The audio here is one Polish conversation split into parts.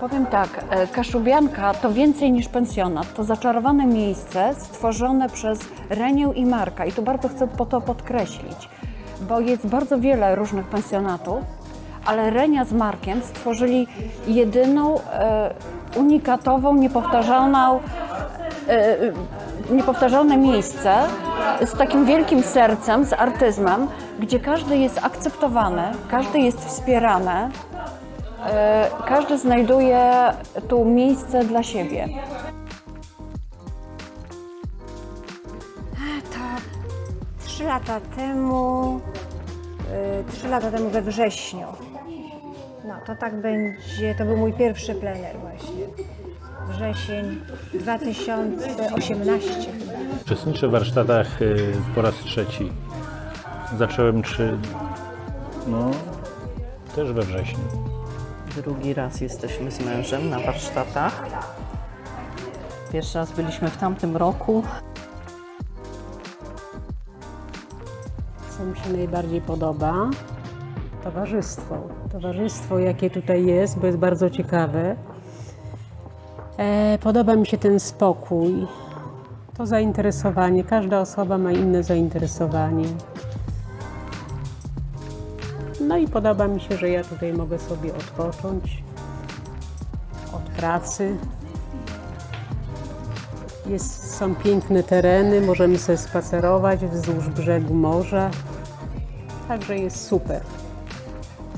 Powiem tak, e, Kaszubianka to więcej niż pensjonat. To zaczarowane miejsce stworzone przez Renię i Marka. I tu bardzo chcę po to podkreślić, bo jest bardzo wiele różnych pensjonatów, ale Renia z Markiem stworzyli jedyną, e, unikatową, niepowtarzalną, e, niepowtarzalne miejsce z takim wielkim sercem, z artyzmem, gdzie każdy jest akceptowany, każdy jest wspierany. E, Każdy znajduje tu miejsce dla siebie. To trzy lata temu, y, trzy lata temu we wrześniu. No to tak będzie, to był mój pierwszy plener właśnie. Wrzesień 2018 chyba. Uczestniczę w warsztatach y, po raz trzeci. Zacząłem trzy, no, też we wrześniu. Drugi raz jesteśmy z mężem na warsztatach. Pierwszy raz byliśmy w tamtym roku. Co mi się najbardziej podoba? Towarzystwo. Towarzystwo, jakie tutaj jest, bo jest bardzo ciekawe. E, podoba mi się ten spokój, to zainteresowanie. Każda osoba ma inne zainteresowanie. No i podoba mi się, że ja tutaj mogę sobie odpocząć od pracy. Jest, są piękne tereny, możemy sobie spacerować wzdłuż brzegu morza. Także jest super.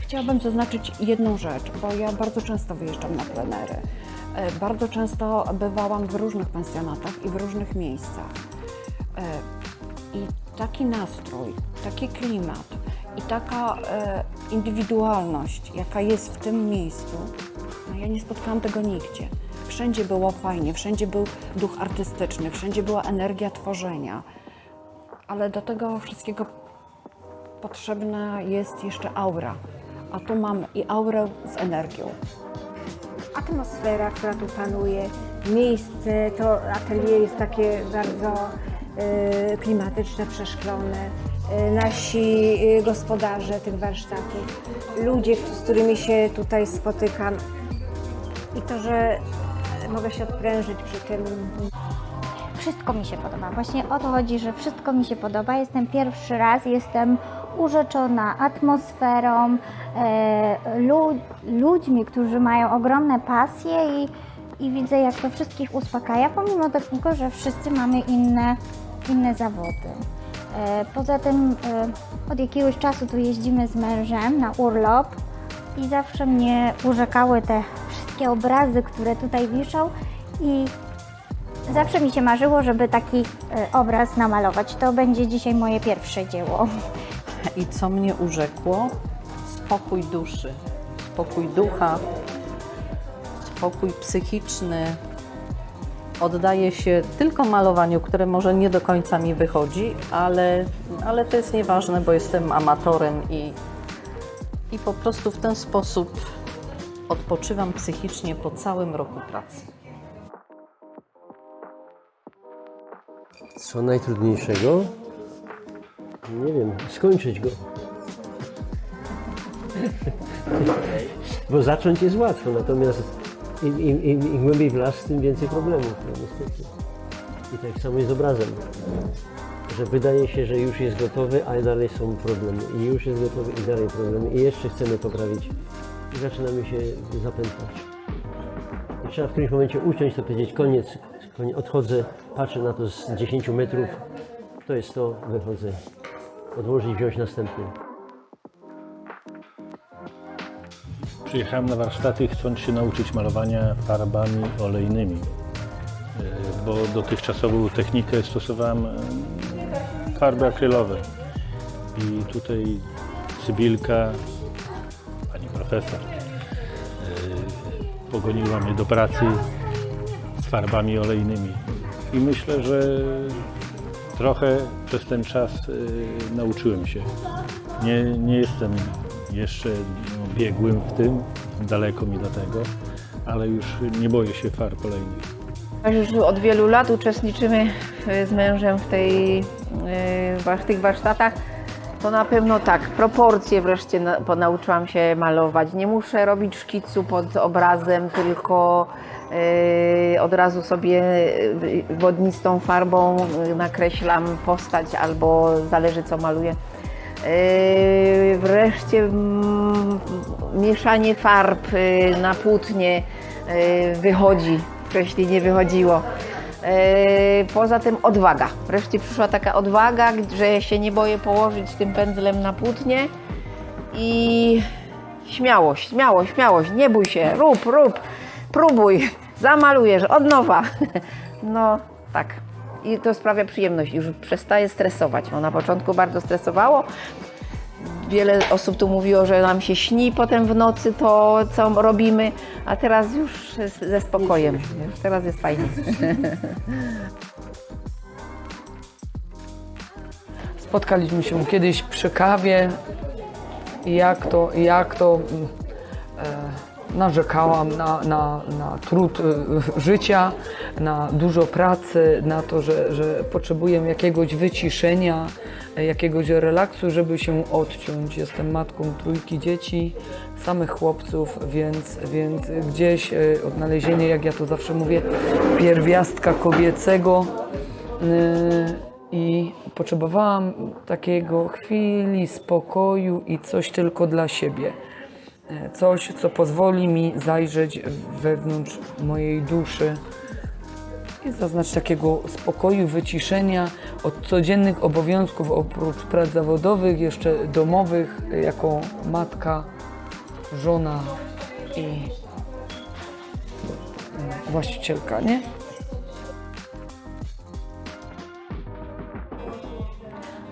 Chciałabym zaznaczyć jedną rzecz, bo ja bardzo często wyjeżdżam na plenery. E, Bardzo często bywałam w różnych pensjonatach i w różnych miejscach. E, I taki nastrój, taki klimat i taka e, indywidualność, jaka jest w tym miejscu, no ja nie spotkałam tego nigdzie. Wszędzie było fajnie, wszędzie był duch artystyczny, wszędzie była energia tworzenia. Ale do tego wszystkiego potrzebna jest jeszcze aura. A tu mamy i aurę z energią. Atmosfera, która tu panuje, miejsce, to atelier jest takie bardzo y, klimatyczne, przeszklone. Y, nasi y, gospodarze tych warsztatów, ludzie, z którymi się tutaj spotykam i to, że mogę się odprężyć przy tym Wszystko mi się podoba. Właśnie o to chodzi, że wszystko mi się podoba. Jestem pierwszy raz, jestem urzeczona atmosferą, e, lu- ludźmi, którzy mają ogromne pasje i, i widzę, jak to wszystkich uspokaja, pomimo tego, że wszyscy mamy inne, inne zawody. E, poza tym e, od jakiegoś czasu tu jeździmy z mężem na urlop i zawsze mnie urzekały te wszystkie obrazy, które tutaj wiszą i Zawsze mi się marzyło, żeby taki obraz namalować. To będzie dzisiaj moje pierwsze dzieło. I co mnie urzekło? Spokój duszy, spokój ducha, spokój psychiczny. Oddaję się tylko malowaniu, które może nie do końca mi wychodzi, ale, ale to jest nieważne, bo jestem amatorem i, i po prostu w ten sposób odpoczywam psychicznie po całym roku pracy. Co najtrudniejszego? Nie wiem, skończyć go. Bo zacząć jest łatwo, natomiast im, im, im, im głębiej w las, tym więcej problemów, no niestety. I tak samo jest z obrazem. Że wydaje się, że już jest gotowy, a dalej są problemy. I już jest gotowy, i dalej problemy. I jeszcze chcemy poprawić. I zaczynamy się zapętlać. I trzeba w którymś momencie uciąć, to powiedzieć koniec, koniec, odchodzę, patrzę na to z 10 metrów, to jest to, wychodzę, odłożyć, wziąć następny. Przyjechałem na warsztaty chcąc się nauczyć malowania farbami olejnymi, y, bo dotychczasową technikę stosowałem y, farby akrylowe. I tutaj Sybilka, pani profesor, y, pogoniła mnie do pracy z farbami olejnymi. I myślę, że trochę przez ten czas y, nauczyłem się. Nie, nie jestem jeszcze no, biegłym w tym, daleko mi do tego, ale już nie boję się farb olejnych. Już od wielu lat uczestniczymy w- z mężem w, tej, wa- w tych warsztatach. To na pewno tak. Proporcje wreszcie na, po- nauczyłam się malować. Nie muszę robić szkicu pod obrazem, tylko yy, od razu sobie yy, wodnistą farbą yy, nakreślam postać albo zależy co maluję. Yy, wreszcie mm, mieszanie farb yy, na płótnie yy, wychodzi. Wcześniej nie wychodziło. Yy, Poza tym odwaga. Wreszcie przyszła taka odwaga, że się nie boję położyć tym pędzlem na płótnie i śmiałość, śmiałość, śmiałość, nie bój się, rób, rób, próbuj, zamalujesz od nowa. No tak. I to sprawia przyjemność, już przestaje stresować. No, na początku bardzo stresowało. Wiele osób tu mówiło, że nam się śni potem w nocy to, co robimy, a teraz już ze spokojem. Już teraz jest fajnie. Spotkaliśmy się kiedyś przy kawie jak to, jak to mm, e, narzekałam na, na, na trud e, życia, na dużo pracy, na to, że, że potrzebuję jakiegoś wyciszenia, jakiegoś relaksu, żeby się odciąć. Jestem matką trójki dzieci, samych chłopców, więc, więc gdzieś e, odnalezienie, jak ja to zawsze mówię, pierwiastka kobiecego y, i potrzebowałam takiego chwili spokoju i coś tylko dla siebie. Coś, co pozwoli mi zajrzeć wewnątrz mojej duszy i zaznać takiego spokoju, wyciszenia od codziennych obowiązków, oprócz prac zawodowych, jeszcze domowych, jako matka, żona i mm, właścicielka, nie?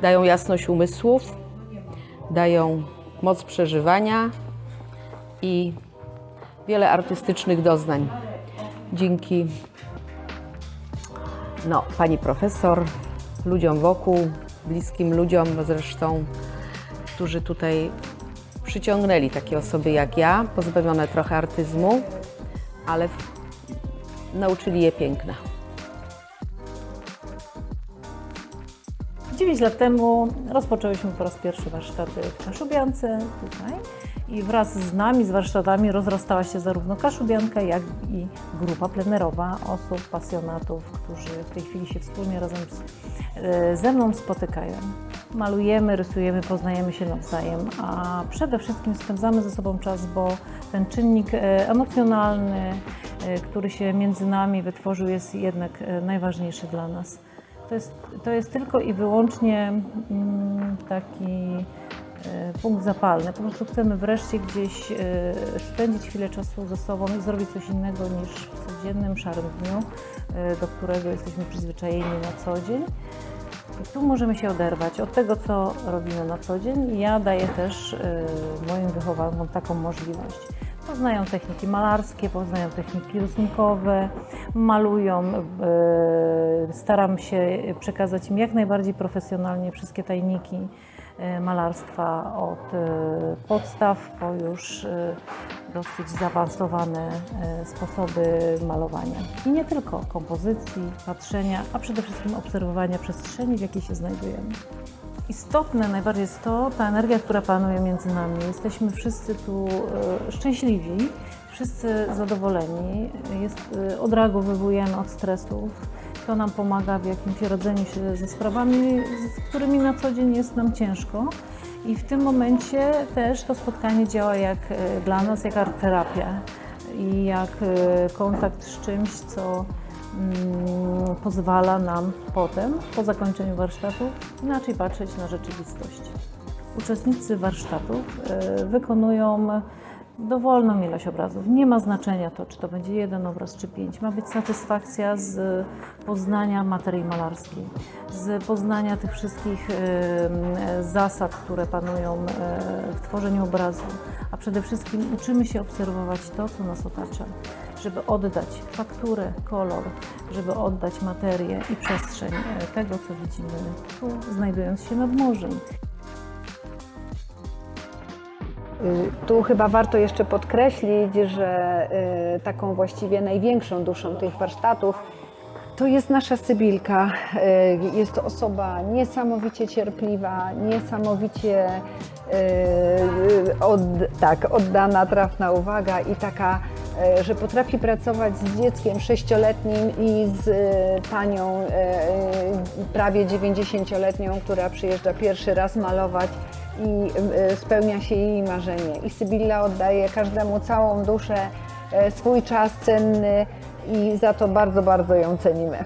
dają jasność umysłów, dają moc przeżywania i wiele artystycznych doznań. Dzięki no, pani profesor, ludziom wokół, bliskim ludziom zresztą, którzy tutaj przyciągnęli takie osoby jak ja, pozbawione trochę artyzmu, ale nauczyli je piękna. 9 lat temu rozpoczęłyśmy po raz pierwszy warsztaty w Kaszubiance tutaj i wraz z nami, z warsztatami rozrastała się zarówno Kaszubianka, jak i grupa plenerowa osób, pasjonatów, którzy w tej chwili się wspólnie razem z, e, ze mną spotykają. Malujemy, rysujemy, poznajemy się nawzajem, a przede wszystkim spędzamy ze sobą czas, bo ten czynnik e, emocjonalny, e, który się między nami wytworzył, jest jednak najważniejszy dla nas. To jest, to jest tylko i wyłącznie mm, taki e, punkt zapalny. Po prostu chcemy wreszcie gdzieś e, spędzić chwilę czasu ze sobą i zrobić coś innego niż w codziennym, szarym dniu, e, do którego jesteśmy przyzwyczajeni na co dzień. I tu możemy się oderwać od tego, co robimy na co dzień. Ja daję też moim wychowankom taką możliwość. Poznają techniki malarskie, poznają techniki rysunkowe, malują. e, Staram się przekazać im jak najbardziej profesjonalnie wszystkie tajniki e, malarstwa od e, podstaw po już dosyć zaawansowane e, sposoby malowania. I nie tylko kompozycji, patrzenia, a przede wszystkim obserwowania przestrzeni, w jakiej się znajdujemy. Istotne najbardziej jest to, ta energia, która panuje między nami. Jesteśmy wszyscy tu e, szczęśliwi, wszyscy zadowoleni. Jest, e, odreagowujemy od stresów. To nam pomaga w jakimś radzeniu się ze sprawami, z którymi na co dzień jest nam ciężko. I w tym momencie też to spotkanie działa jak e, dla nas, jak art terapia i jak e, kontakt z czymś, co mm, pozwala nam potem, po zakończeniu warsztatów, inaczej patrzeć na rzeczywistość. Uczestnicy warsztatów e, wykonują dowolną ilość obrazów. Nie ma znaczenia to, czy to będzie jeden obraz, czy pięć. Ma być satysfakcja z poznania materii malarskiej, z poznania tych wszystkich zasad, które panują w tworzeniu obrazu, a przede wszystkim uczymy się obserwować to, co nas otacza, żeby oddać fakturę, kolor, żeby oddać materię i przestrzeń e, tego, co widzimy tu, znajdując się nad morzem. Y, Tu chyba warto jeszcze podkreślić, że y, taką właściwie największą duszą tych warsztatów To jest nasza Sybilka. E, Jest to osoba niesamowicie cierpliwa, niesamowicie od, tak, oddana, trafna uwaga i taka, że potrafi pracować z dzieckiem sześcioletnim i z panią prawie 90-letnią, która przyjeżdża pierwszy raz malować i e, spełnia się jej marzenie. I Sybilla oddaje każdemu całą duszę, e, swój czas cenny i za to bardzo, bardzo ją cenimy.